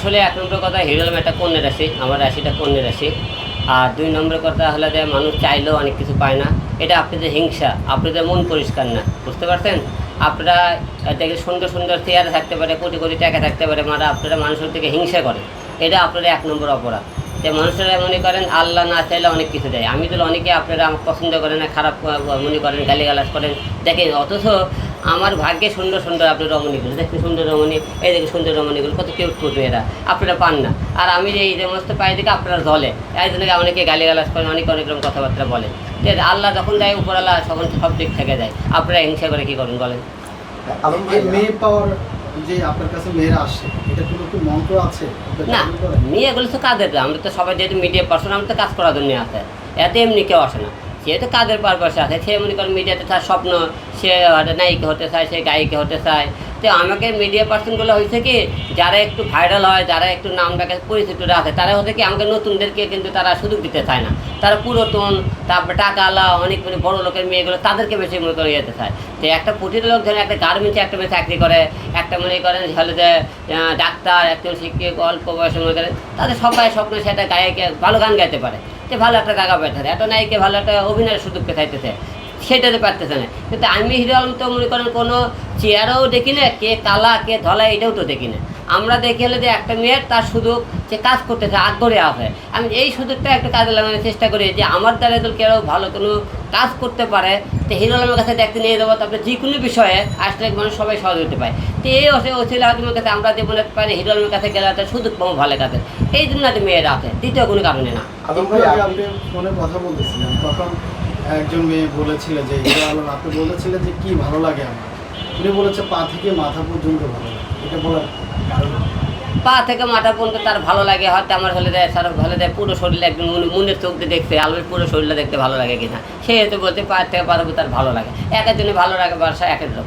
আসলে এক নম্বর কথা হিরো আলম একটা কন্যা রাশি আমার রাশিটা কন্যা রাশি। আর দুই নম্বর কথা হলো যে মানুষ চাইলেও অনেক কিছু পায় না। এটা আপনাদের হিংসা আপনাদের মন পরিষ্কার না বুঝতে পারছেন? আপনারা আহ, দেখে সুন্দর সুন্দর চেয়ারে থাকতে পারে কোটি কোটি টাকা থাকতে পারে মানে আপনারা মানুষের থেকে হিংসা করে এটা আপনারা এক নম্বর অপরাধ। যে মানুষেরা মনে করেন আল্লাহ না চাইলে অনেক কিছু দেয়। আমি তো অনেকে আপনারা আমাকে পছন্দ করেন না খারাপ মনে করেন গালিগালাজ করেন। দেখেন অথচ আমার ভাগ্যে সুন্দর সুন্দর আপনার রমণীগুলো দেখতে সুন্দর রমণী এই দেখে সুন্দর রমণীগুলো কত কিউট করবে এরা আপনারা পান না। আর আমি যে এই সমস্ত পাই দেখে আপনারা জলে এই জন্য অনেকে গালিগালাজ করেন অনেক অনেক রকম কথাবার্তা বলেন যে আল্লাহ যখন দেয় উপরাল্লাহ তখন সব দিক থেকে দেয়। আপনারা হিংসা করে কি করেন বলেন? মেয়ে পাওয়ার যে আপনার কাছে মেয়েরা আসে এটা কোনো কি মন্ত্র আছে? না? মেয়েগুলো তো কাজের আমরা তো সবাই যেহেতু মিডিয়া পার্সন আমরা তো কাজ করার জন্য আসে। এতে এমনি কেউ আসে না। সে তো কাজের পারপাসে আছে, সে মনে করেন মিডিয়াতে তার স্বপ্ন, সে নায়িকা হতে চায়, সে গায়িকা হতে চায়। তো আমাকে মিডিয়া পার্সনগুলো হয়েছে কি, যারা একটু ভাইরাল হয়, যারা একটু নাম ডাকে পরিচিতরা আছে, তারা হচ্ছে কি আমাকে নতুনদেরকে কিন্তু তারা সুযোগ দিতে চায় না। তারা পুরাতন, তারপরে টাকাওয়ালা অনেক মানে বড় লোকের মেয়েগুলো তাদেরকে বেশি মনে করে যেতে চায়। তো একটা প্রতিটা লোক ধরেন একটা গার্মেন্টসে একটা মেয়ে চাকরি করে, একটা মনে করেন হলে যে ডাক্তার, একজন শিক্ষক, অল্প বয়সে মনে করেন, তাদের সবাই স্বপ্ন সেটা গায়কে, ভালো গান গাইতে পারে। যে ভালো একটা টাকা পেতে একটা নায়িকে ভালো একটা অভিনয়ের সুযোগ পেতে সেটাতে পারতেছে না। কিন্তু আমি হিরো তো মনে করেন কোনো চেয়ারও দেখি না, কে কালা কে ধলা, এটাও তো দেখি না। আমরা দেখি হলে যে একটা মেয়ের তার সুযোগ সে কাজ করতেছে আগ্রহে আছে। আমি এই সুযোগটা একটা কাজে লাগানোর চেষ্টা করি যে আমার দ্বারা যদি কেউ ভালো কোনো কাজ করতে পারে, তো হিরো আলমের কাছে দেখতে নিয়ে যাব তারপরে যে কোনো বিষয়ে আসলে মানুষ সবাই সহযোগিতা পায় তো এই অসে অসিলা আলমের কাছে আমরা যে মনে পারি হিরো আলমের কাছে গেলে একটা সুযোগ পাবো ভালো কাজে। এই জন্য মেয়েরা আছে, দ্বিতীয় কোনো কারণে না। কথা তখন একজন মেয়ে বলেছিল যে হিরো আলম আপনি বলেছিলেন যে কি ভালো লাগে আমার? উনি বলেছে পা থেকে মাথা পর্যন্ত ভালো লাগে। এটা বলার কারণ? পা থেকে মাথা পর্যন্ত তার ভালো লাগে হয়তো আমার হলে দেয় সারা হলে দেয় পুরো শরীরে একদম মনে- মনের চোখ দিয়ে দেখতে আলমের পুরো শরীরটা দেখতে ভালো লাগে কিনা। সে হয়তো বলতে পা থেকে পা তার ভালো লাগে। এক একজনের ভালো লাগে বাসা এক এক রকম।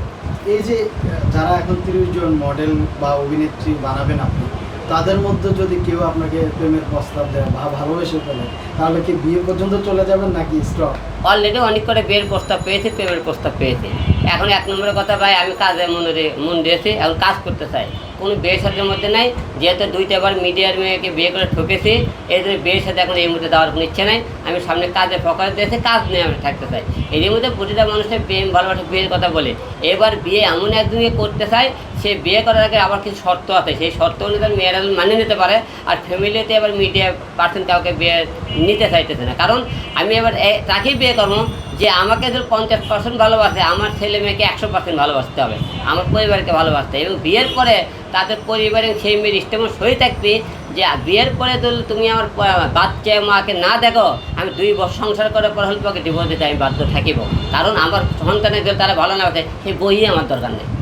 এই যে যারা এখন তিরিশ জন মডেল বা অভিনেত্রী বানাবেন আপনি তাদের মধ্যে যদি কেউ আপনাকে প্রেমের প্রস্তাব দেয় বা ভালোবেসে ফেলে, তাহলে কি বিয়ে পর্যন্ত চলে যাবেন নাকি স্টক অলরেডি অনেক করে বিয়ের প্রস্তাব পেয়েছে, প্রেমের প্রস্তাব পেয়েছি। এখন এক নম্বরের কথা ভাই, আমি কাজে মনে মন দিয়েছি, এখন কাজ করতে চাই। কোনো বিয়ের সাথের মধ্যে নাই, যেহেতু দুইটা বার মিডিয়ার মেয়েকে বিয়ে করে ঠকেছি, এই জন্য বিয়ের সাথে এখন এই মুহূর্তে দেওয়ার কোনো ইচ্ছে নাই। আমি সামনে কাজে ফোকাস দিয়েছি কাজ নিয়ে আমি থাকতে চাই। এর মধ্যে প্রতিটা মানুষের প্রেম, ভালোবাসা, বিয়ের কথা বলে। এবার বিয়ে এমন একজনকে করতে চাই, সে বিয়ে করার আগে আবার কিছু শর্ত আছে। সেই শর্ত অনুযায়ী মেয়েরা মানে নিতে পারে, আর ফ্যামিলিতে এবার মিডিয়া পার্সেন্ট কাউকে বিয়ে নিতে চাইতেছে না। কারণ আমি এবার তাকেই বিয়ে করব যে আমাকে ধর পঞ্চাশ পার্সেন্ট ভালোবাসে, আমার ছেলে মেয়েকে একশো পার্সেন্ট ভালোবাসতে হবে, আমার পরিবারকে ভালোবাসতে এবং বিয়ের পরে তাদের পরিবারের সেই মেয়ের ইস্তেমন সই থাকবে যে বিয়ের পরে তো তুমি আমার বাচ্চা মাকে না দেখো, আমি দুই বছর সংসার করার পর হলে তোমাকে ডিভোর্স দিতে আমি বাধ্য থাকিব। কারণ আমার সন্তানের যদি তারা ভালো না আছে সেই বইয়ে আমার দরকার নেই।